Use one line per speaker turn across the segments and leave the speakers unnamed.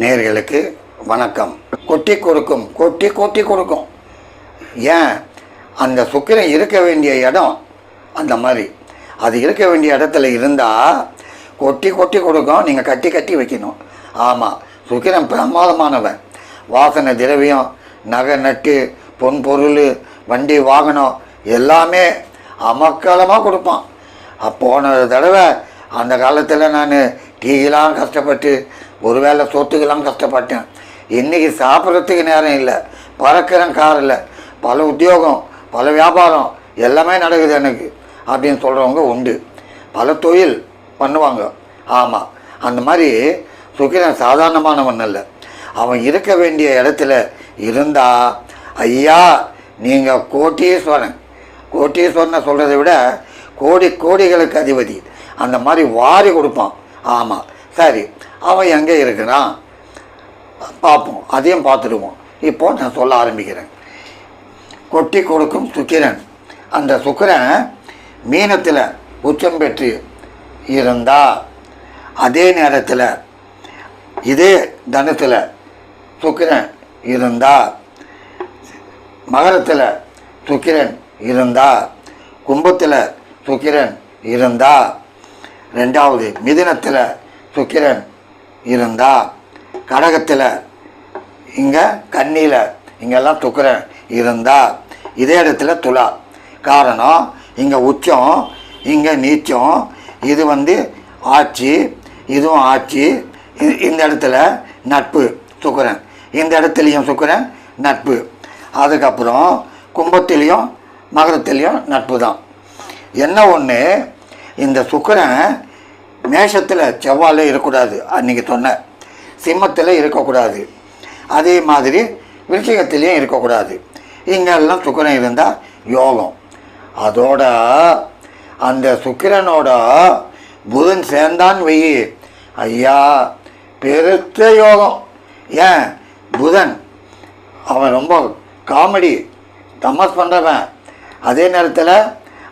நேர்களுக்கு வணக்கம். கொட்டி கொடுக்கும் கொட்டி கொட்டி கொடுக்கும். ஏன்? அந்த சுக்கிரன் இருக்க வேண்டிய இடம் அந்த மாதிரி. அது இருக்க வேண்டிய இடத்துல இருந்தால் கொட்டி கொட்டி கொடுக்கும். நீங்கள் கட்டி கட்டி வைக்கணும். ஆமாம் சுக்கிரன் பிரமாதமானவன். வாசனை திரவியம் நகை நட்டு பொன் பொருள் வண்டி வாகனம் எல்லாமே அமக்களமாக கொடுப்பான். போன தடவை அந்த காலத்தில் நான் டீலாம் கஷ்டப்பட்டு ஒருவேளை சொத்துக்கெல்லாம் கஷ்டப்பட்டேன். இன்றைக்கி சாப்பிட்றதுக்கு நேரம் இல்லை. பறக்கிறேன் கார் இல்லை பல உத்தியோகம் பல வியாபாரம் எல்லாமே நடக்குது எனக்கு அப்படின்னு சொல்கிறவங்க உண்டு. பல தொழில் பண்ணுவாங்க. ஆமாம் அந்த மாதிரி சுக்கிரன் சாதாரணமானவன் அல்ல. அவன் இருக்க வேண்டிய இடத்துல இருந்தா ஐயா நீங்கள் கோட்டீஸ்வரன். கோட்டீஸ்வரனை சொல்கிறத விட கோடி கோடிகளுக்கு அதிபதி. அந்த மாதிரி வாரி கொடுப்பான். ஆமாம் சரி. அவன் எங்கே இருக்கிறான்? பார்ப்போம். அதையும் பார்த்துடுவோம். இப்போ நான் சொல்ல ஆரம்பிக்கிறேன். கொட்டி கொடுக்கும் சுக்கிரன். அந்த சுக்கிரன் மீனத்தில் உச்சம் பெற்று இருந்தா அதே நேரத்தில் இதே தனத்தில் சுக்கிரன் இருந்தா மகரத்தில் சுக்கிரன் இருந்தால் கும்பத்தில் சுக்கிரன் இருந்தா ரெண்டாவது மிதினத்தில் சுக்கிரன் இருந்தால் கடகத்தில் இங்கே கண்ணியில் இங்கெல்லாம் துக்குறேன். இருந்தா இதே இடத்துல துலா. காரணம் இங்கே உச்சம் இங்கே நீச்சம் இது வந்து ஆட்சி இதுவும் ஆட்சி. இந்த இடத்துல நட்பு சுக்கிரன் இந்த இடத்துலையும் சுக்கரன் நட்பு. அதுக்கப்புறம் கும்பத்துலேயும் மகரத்துலேயும் நட்பு தான் என்ன ஒன்று இந்த சுக்கிரன் மேஷத்தில் செவ்வாலே இருக்கக்கூடாது. அன்றைக்கி சொன்னேன் சிம்மத்தில் இருக்கக்கூடாது. அதே மாதிரி விருச்சிகத்திலையும் இருக்கக்கூடாது. இங்கெல்லாம் சுக்கிரன் இருந்தால் யோகம். அதோட அந்த சுக்கிரனோட புதன் சேர்ந்தான் வெயி ஐயா பெருத்த யோகம். ஏன்? புதன் அவன் ரொம்ப காமெடி தமாஸ் பண்ணுறவன் அதே நேரத்தில்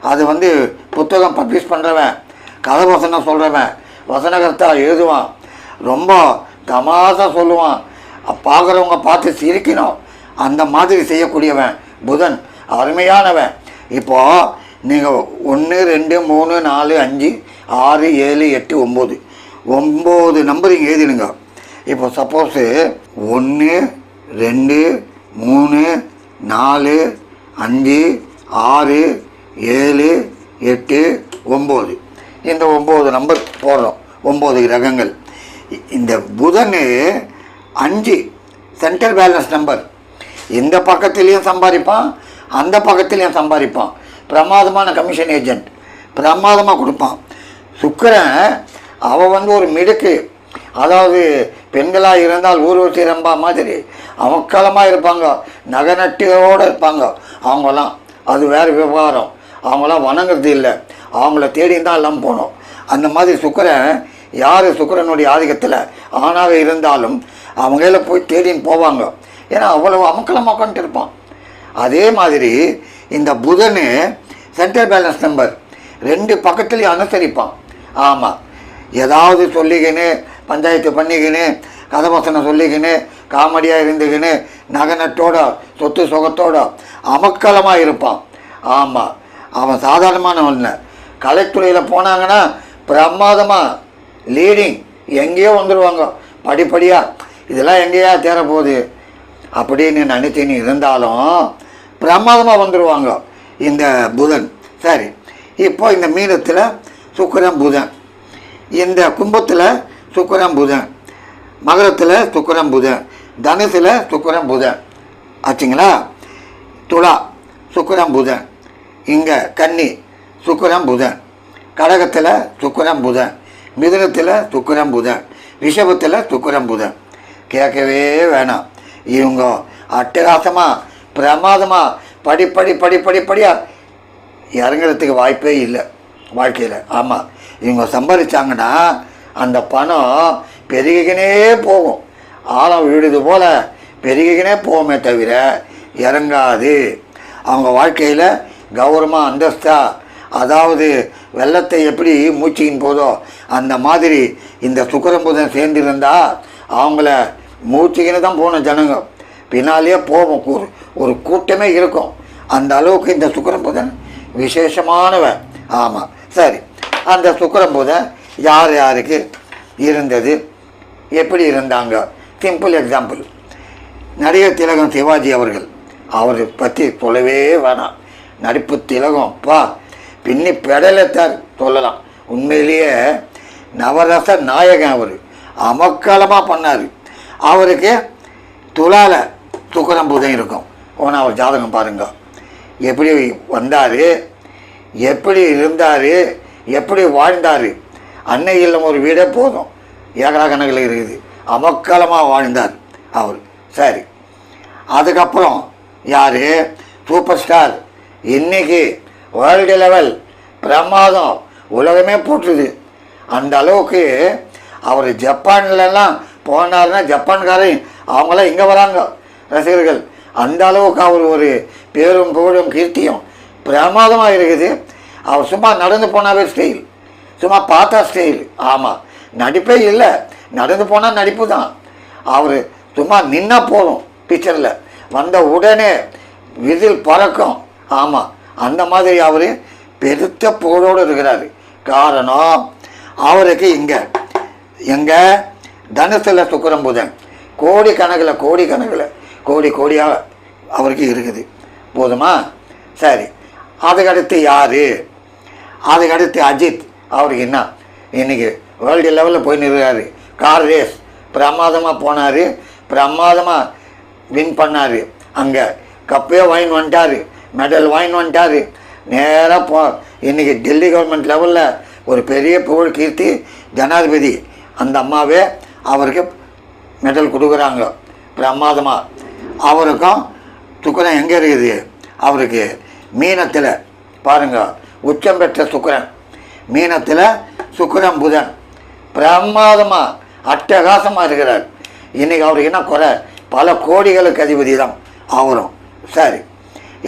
அது வந்து புத்தகம் பப்ளிஷ் பண்ணுறவன் கதை வசனம் சொல்கிறவன் வசனகர்த்தா எழுதுவான். ரொம்ப தமாசாக சொல்லுவான். பார்க்குறவங்க பார்த்து சிரிக்கணும். அந்த மாதிரி செய்யக்கூடியவன் புதன். அருமையானவன். இப்போது நீங்கள் ஒன்று ரெண்டு மூணு நாலு அஞ்சு ஆறு ஏழு எட்டு ஒம்பது. ஒம்பது நம்பர் இங்கே எழுதிடுங்க. இப்போ சப்போஸு ஒன்று ரெண்டு மூணு நாலு அஞ்சு ஆறு ஏழு எட்டு ஒம்பது. இந்த ஒம்பது நம்பர் போடுறோம். ஒம்பது கிரகங்கள். இந்த புதன் அஞ்சு சென்ட்ரல் பேலன்ஸ் நம்பர் இந்த பக்கத்துலேயும் சம்பாதிப்பான் அந்த பக்கத்துலேயும் சம்பாதிப்பான். பிரமாதமான கமிஷன் ஏஜென்ட் பிரமாதமாக கொடுப்பான். சுக்கரன் அவன் வந்து ஒரு மிடுக்கு. அதாவது பெண்களாக இருந்தால் ஊர்வசி ரம்பா மாதிரி. அமக்கலமாக இருப்பாங்க. நகை நட்டுகளோடு இருப்பாங்க. அவங்களாம் அது வேறு விவகாரம். அவங்களாம் வணங்குறது இல்லை. அவங்கள தேடி தான் எல்லாம் போகணும் அந்த மாதிரி சுக்கரன் யார் சுக்கரனுடைய ஆதிக்கத்தில்? ஆணாக இருந்தாலும் அவங்கள போய் தேடின்னு போவாங்க. ஏன்னா அவ்வளவு அமக்கலமாக உட்காந்துட்டு இருப்பான். அதே மாதிரி இந்த புதனு சென்ட்ரல் பேலன்ஸ் நம்பர் ரெண்டு பக்கத்துலேயும் அனுசரிப்பான். ஆமாம் ஏதாவது சொல்லிக்கின்னு பஞ்சாயத்து பண்ணிக்கின்னு கதை வசனம் சொல்லிக்கின்னு காமெடியாக இருந்துக்கின்னு நகை நட்டோட சொத்து சுகத்தோட அமக்கலமாக இருப்பான். ஆமாம் அவன் சாதாரணமானவன் இல்லை. கலைத்துறையில் போனாங்கன்னா பிரமாதமாக லீடிங் எங்கேயோ வந்துடுவாங்க படிப்படியாக இதெல்லாம் எங்கேயா தேரப்போகுது? அப்படின்னு நினைத்தின்னு இருந்தாலும் பிரமாதமாக வந்துடுவாங்க இந்த புதன். சரி இப்போ இந்த மீனத்தில் சுக்கிரன் புதன். இந்த கும்பத்தில் சுக்கிரன் புதன். மகரத்தில் சுக்கிரன் புதன். தனுசில் சுக்கிரன் புதன். ஆச்சுங்களா? துலா சுக்கிரன் புதன். இங்கே கன்னி சுக்கரம் புதன். கடகத்தில் சுக்கரம் புதன். மிதுனத்தில் சுக்கரம் புதன். ரிஷபத்தில் சுக்கரம் புதன். கேட்கவே வேணாம். இவங்க அட்டகாசமாக பிரமாதமாக படி படி படி படியாக இறங்குறதுக்கு வாய்ப்பே இல்லை. வாழ்க்கையில். ஆமாம் இவங்க சம்பாதிச்சாங்கன்னா அந்த பணம் பெருகிக்கினே போகும். ஆழம் விழுது போல் பெருகிக்கினே போகுமே தவிர இறங்காது. அவங்க வாழ்க்கையில் கௌரவமாக அந்தஸ்தாக அதாவது வெள்ளத்தை எப்படி மூச்சியின் போதோ அந்த மாதிரி இந்த சுக்கரம்புதன் சேர்ந்திருந்தா அவங்கள மூச்சுக்கின்னு தான் போன ஜனங்க. பின்னாலேயே போவோம் ஒரு ஒரு கூட்டமே இருக்கும். அந்த அளவுக்கு இந்த சுக்கிரன் புதன் விசேஷமானவன். ஆமாம் சரி. அந்த சுக்கிரன் புதன் யார் யாருக்கு இருந்தது? எப்படி இருந்தாங்க? சிம்பிள் எக்ஸாம்பிள் நடிகர் திலகம் சிவாஜி அவர்கள். அவரை பற்றி சொல்லவே வேணாம். நடிப்பு திலகம். பா பின்னி பெடலத்தார் சொல்லலாம். உண்மையிலேயே நவரச நாயகன் அவர். அமக்கலமாக பண்ணார். அவருக்கு துளால துக்கரம் புதன் இருக்கும். ஓனா அவர் ஜாதகம் பாருங்க. எப்படி வந்தார்? எப்படி இருந்தார்? எப்படி வாழ்ந்தார்? அன்னை இல்லம் ஒரு வீடே போதும். ஏக்கரா கணக்கில் இருக்குது. அமக்கலமாக வாழ்ந்தார் அவர். சரி. அதுக்கப்புறம் யார்? Super star. இன்னைக்கு வேர்ல்டு லெவல். பிரமாதம். உலகமே போட்டுருது அந்த அளவுக்கு அவர் ஜப்பான்லலாம் போனார்னா ஜப்பான்காரன் அவங்களாம் இங்கே வராங்க ரசிகர்கள். அந்த அளவுக்கு அவர் ஒரு பேரும் புகழும் கீர்த்தியும் பிரமாதமாக இருக்குது. அவர் சும்மா நடந்து போனாவே ஸ்டைல் சும்மா பார்த்தா ஸ்டைல் ஆமாம் நடிப்பே இல்லை. நடந்து போனால் நடிப்பு தான் அவர் சும்மா நின்னா போதும் பிக்சரில் வந்த உடனே விதில் பறக்கும். ஆமாம் அந்த மாதிரி அவர் பெருத்த புகழோடு இருக்கிறார். காரணம் அவருக்கு இங்கே எங்கே தனுசில் சுக்கரம் புதன். கோடி கணக்கில் கோடி கணக்கில் கோடி கோடியாக அவருக்கு இருக்குது. போதுமா? சரி. அதுக்கடுத்து யார்? அதுக்கடுத்து அஜித். அவருக்கு என்ன? இன்னைக்கு வேர்ல்டு லெவலில் போய் நிற்கிறாரு கார் ரேஸ் பிரமாதமாக போனார். பிரமாதமாக வின் பண்ணார். அங்கே கப்பே வாங்கின்னு வந்துட்டார். மெடல் வாங்கின்னு வந்துட்டார். நேராக போ. இன்றைக்கி டெல்லி கவர்மெண்ட் லெவலில் ஒரு பெரிய புகழ் கீர்த்தி ஜனாதிபதி. அந்த அம்மாவே அவருக்கு மெடல் கொடுக்குறாங்க. பிரமாதமாக அவருக்கும் சுக்கரன் எங்கே இருக்குது? அவருக்கு மீனத்தில். பாருங்கள் உச்சம் பெற்ற சுக்கரன். மீனத்தில் சுக்கரன் புதன். பிரமாதமாக அட்டகாசமாக இருக்கிறார். இன்னைக்கு அவருக்கு என்ன குறை? பல கோடிகளுக்கு அதிபதி தான் அவரும். சரி.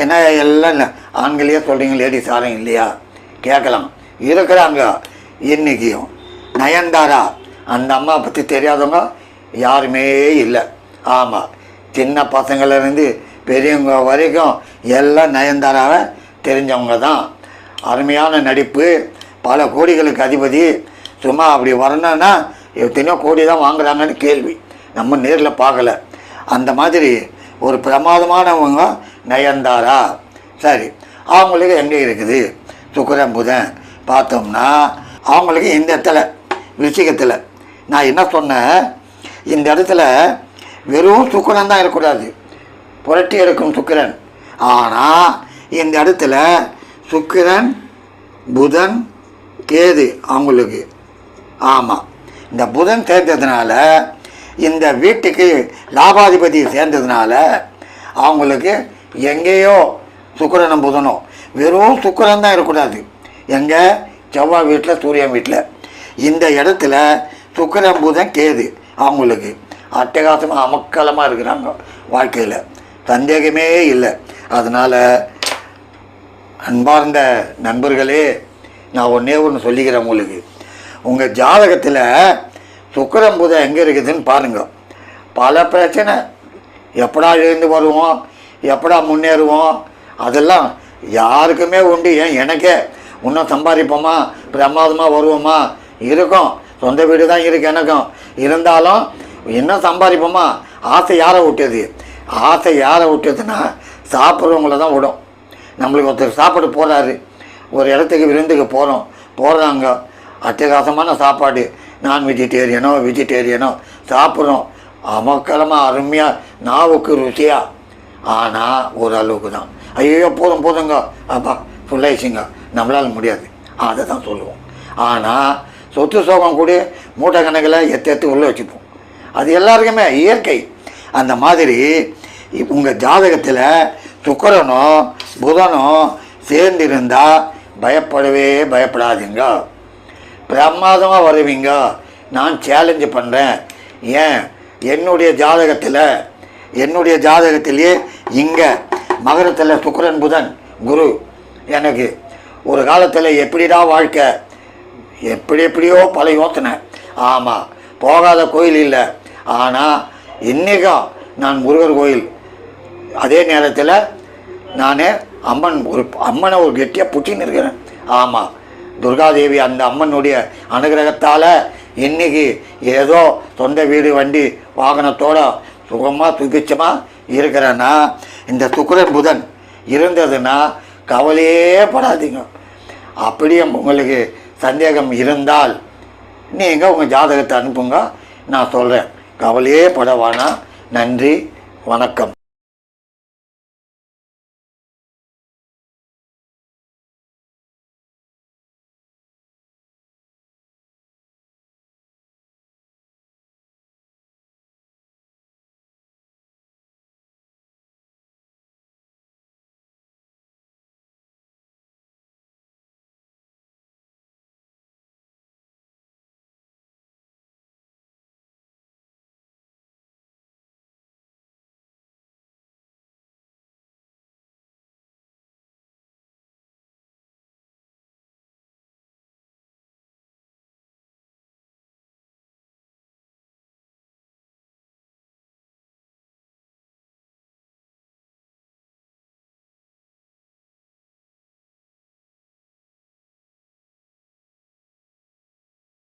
என்ன எல்லாம் ஆண்களையே சொல்கிறீங்க லேடிஸ் யாரும் இல்லையா? கேட்கலாம். இருக்கிறாங்க. இன்றைக்கியும் நயன்தாரா அந்த அம்மா பற்றி தெரியாதவங்க யாருமே இல்லை. ஆமாம் சின்ன பசங்கள்லேருந்து பெரியவங்க வரைக்கும் எல்லாம் நயன்தாராவை தெரிஞ்சவங்க தான். அருமையான நடிப்பு. பல கோடிகளுக்கு அதிபதி. சும்மா அப்படி வரணும்னா எத்தனையோ கோடி தான் வாங்குறாங்கன்னு கேள்வி. நம்ம நேரில் பார்க்கல. அந்த மாதிரி ஒரு பிரமாதமானவங்க நயன்தாரா? சரி அவங்களுக்கு எங்கே இருக்குது? சுக்கரன் புதன். பார்த்தோம்னா அவங்களுக்கு இந்த இடத்துல விஷயத்தில் நான் என்ன சொன்னேன்? இந்த இடத்துல வெறும் சுக்கரன் தான் இருக்கக்கூடாது. புரட்டி இருக்கும் சுக்கிரன். ஆனால் இந்த இடத்துல சுக்கிரன் புதன் கேது அவங்களுக்கு. ஆமாம் இந்த புதன் சேர்ந்ததுனால இந்த வீட்டுக்கு லாபாதிபதி சேர்ந்ததுனால அவங்களுக்கு எங்கேயோ சுக்கரனும் புதனும். வெறும் சுக்கரன் தான் இருக்கக்கூடாது. எங்கே? செவ்வாய் வீட்டில் சூரியன் வீட்டில். இந்த இடத்துல சுக்கரன் புதன் கேது அவங்களுக்கு அட்டகாசமாக அமக்கலமாக இருக்கிறாங்க வாழ்க்கையில். சந்தேகமே இல்லை. அதனால் அன்பார்ந்த நண்பர்களே நான் ஒன்றே ஒன்று சொல்லிக்கிறேன் உங்களுக்கு. உங்கள் ஜாதகத்தில் சுக்கிரன் புதன் எங்கே இருக்குதுன்னு பாருங்கள் பல பிரச்சனை. எப்படா எழுந்து வருவோம்? எப்படா முன்னேறுவோம்? அதெல்லாம் யாருக்குமே உண்டு. ஏன் எனக்கே? இன்னும் சம்பாதிப்போமா? பிரமாதமாக வருவோமா? இருக்கும். சொந்த வீடு தான் இருக்குது எனக்கும். இருந்தாலும் இன்னும் சம்பாதிப்போமா? ஆசை யாரை விட்டது ஆசை யாரை விட்டதுன்னா சாப்பிட்றவங்கள தான் விடும். நம்மளுக்கு ஒருத்தர் சாப்பாடு போகிறாரு ஒரு இடத்துக்கு விருந்துக்கு போகிறோம் போகிறாங்க அத்தியாசமான சாப்பாடு. நான் வெஜிடேரியனோ வெஜிடேரியனோ சாப்பிட்றோம். அமக்கலமாக அருமையாக நாவுக்கு ருசியாக ஆனால் ஓரளவுக்கு தான் ஐயோ போதும் போதுங்க அப்பா ஃபுல்லாயிடுச்சுங்க நம்மளால் முடியாது. அதை தான் சொல்லுவோம். ஆனால் சொத்து சோகம் கூட மூட்டை கணக்கில் எத்து எத்து உள்ளே வச்சுப்போம். அது எல்லாருக்குமே இயற்கை. அந்த மாதிரி உங்கள் ஜாதகத்தில் சுக்கிரனும் புதனும் சேர்ந்திருந்தால் பயப்படவே பயப்படாதீங்க. பிரமாதமாக வருவீங்க. நான் சேலஞ்சு பண்ணுறேன் ஏன்? என்னுடைய ஜாதகத்தில் என்னுடைய ஜாதகத்திலேயே இங்கே மகரத்தில் சுக்கரன் புதன் குரு. எனக்கு ஒரு காலத்தில் எப்படிடா வாழ்க்கை? எப்படி எப்படியோ பல யோசனை ஆமாம் போகாத கோயில் இல்லை. ஆனால் இன்றைக்கா நான் முருகர் கோயில். அதே நேரத்தில் நான் அம்மன் ஒரு அம்மனை ஒரு கெட்டியாக புட்டின்னு இருக்கிறேன். ஆமாம் துர்காதேவி அந்த அம்மனுடைய அனுகிரகத்தால் இன்னைக்கு ஏதோ சொந்த வீடு வண்டி வாகனத்தோட சுகமாக சுபிச்சமாக இருக்கிறேன்னா இந்த சுக்கிரன் புதன் இருந்ததுன்னா கவலையே படாதீங்க. அப்படியே உங்களுக்கு சந்தேகம் இருந்தால் நீங்கள் உங்கள் ஜாதகத்தை அனுப்புங்க. நான் சொல்கிறேன் கவலையே பட வேணாம் நன்றி. வணக்கம்.